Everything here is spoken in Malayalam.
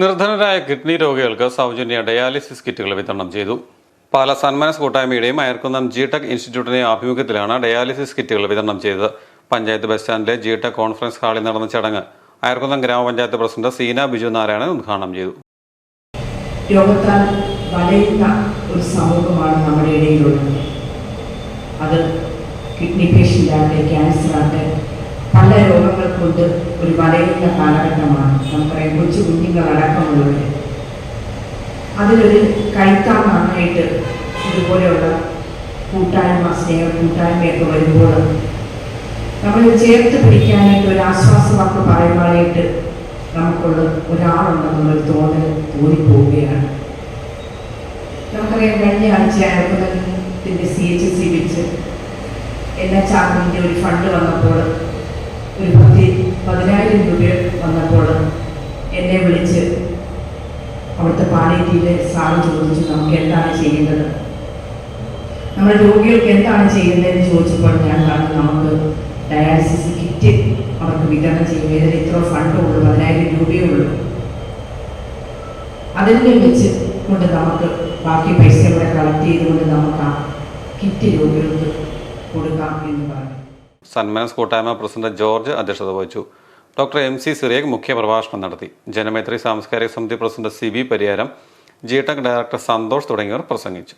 നിർധനരായ കിഡ്നി രോഗികൾക്ക് സൗജന്യ ഡയാലിസിസ് കിറ്റുകൾ വിതരണം ചെയ്തു. പാല സന്മനസ് കൂട്ടായ്മയുടെയും അയർക്കുന്നം ജി ടെക് ഇൻസ്റ്റിറ്റ്യൂട്ടിന്റെയും ആഭിമുഖ്യത്തിലാണ് ഡയാലിസിസ് കിറ്റുകൾ വിതരണം ചെയ്തത്. പഞ്ചായത്ത് ബസ് സ്റ്റാൻഡിലെ ജി ടെക് കോൺഫറൻസ് ഹാളിൽ നടന്ന ചടങ്ങ് അയർക്കുന്നം ഗ്രാമപഞ്ചായത്ത് പ്രസിഡന്റ് സീന ബിജു നാരായണൻ ഉദ്ഘാടനം ചെയ്തു. രോഗത്താൽ നമ്മുടെ അത് കിഡ്നി പേഷ്യന്റ് ക്യാൻസർ ആകട്ടെ പല രോഗങ്ങൾ കൊണ്ട് ഒരു വലയുന്ന കാലഘട്ടമാണ് നമുക്കറിയാം കൊച്ചു കുഞ്ഞുങ്ങളടക്കമുള്ളവർ അതിലൊരു കൈത്താങ്ങായിട്ട് ഇതുപോലെയുള്ള കൂട്ടായ്മ സ്നേഹ കൂട്ടായ്മയൊക്കെ വരുമ്പോൾ നമ്മൾ ചേർത്ത് പിടിക്കാനായിട്ട് ഒരു ആശ്വാസമൊക്കെ പറയുവാനായിട്ട് നമുക്കുള്ള ഒരാളുണ്ടെന്നുള്ളൊരു തോന്നൽ തോന്നിപ്പോവുകയാണ്. നമുക്കറിയാം കഴിഞ്ഞ ആഴ്ച അയർക്കുന്നതിന്റെ സി എച്ച് സി വെച്ച് എച്ച് ആറിന്റെ ഒരു ഫണ്ട് വന്നപ്പോൾ ഒരു പത്തി പതിനായിരം രൂപ വന്നപ്പോൾ എന്നെ വിളിച്ച് അവിടുത്തെ പാലിയേറ്റീവ് സാറ് ചോദിച്ചു നമുക്ക് എന്താണ് ചെയ്യേണ്ടത്? നമ്മുടെ രോഗികൾക്ക് എന്താണ് ചെയ്യുന്നതെന്ന് ചോദിച്ചപ്പോൾ ഞാൻ പറഞ്ഞു നമുക്ക് ഡയാലിസിസ് കിറ്റ് അവർക്ക് വിതരണം ചെയ്യും. ഇതിന് ഇത്ര ഫണ്ടേ ഉള്ളൂ പതിനായിരം രൂപയേ ഉള്ളൂ. അതിനെ വെച്ച് കൊണ്ട് നമുക്ക് ബാക്കി പൈസ കൂടെ കളക്ട് ചെയ്തുകൊണ്ട് നമുക്ക് ആ കിറ്റ് രോഗികൾക്ക് കൊടുക്കാം എന്ന് പറഞ്ഞു. സന്മനസ് കൂട്ടായ്മ പ്രസിഡന്റ് ജോർജ് അധ്യക്ഷത വഹിച്ചു. ഡോക്ടർ എം സി സിറിയക് മുഖ്യപ്രഭാഷണം നടത്തി. ജനമൈത്രി സാംസ്കാരിക സമിതി president C B Pariyaram G Tech director Santhosh തുടങ്ങിയവർ പ്രസംഗിച്ചു.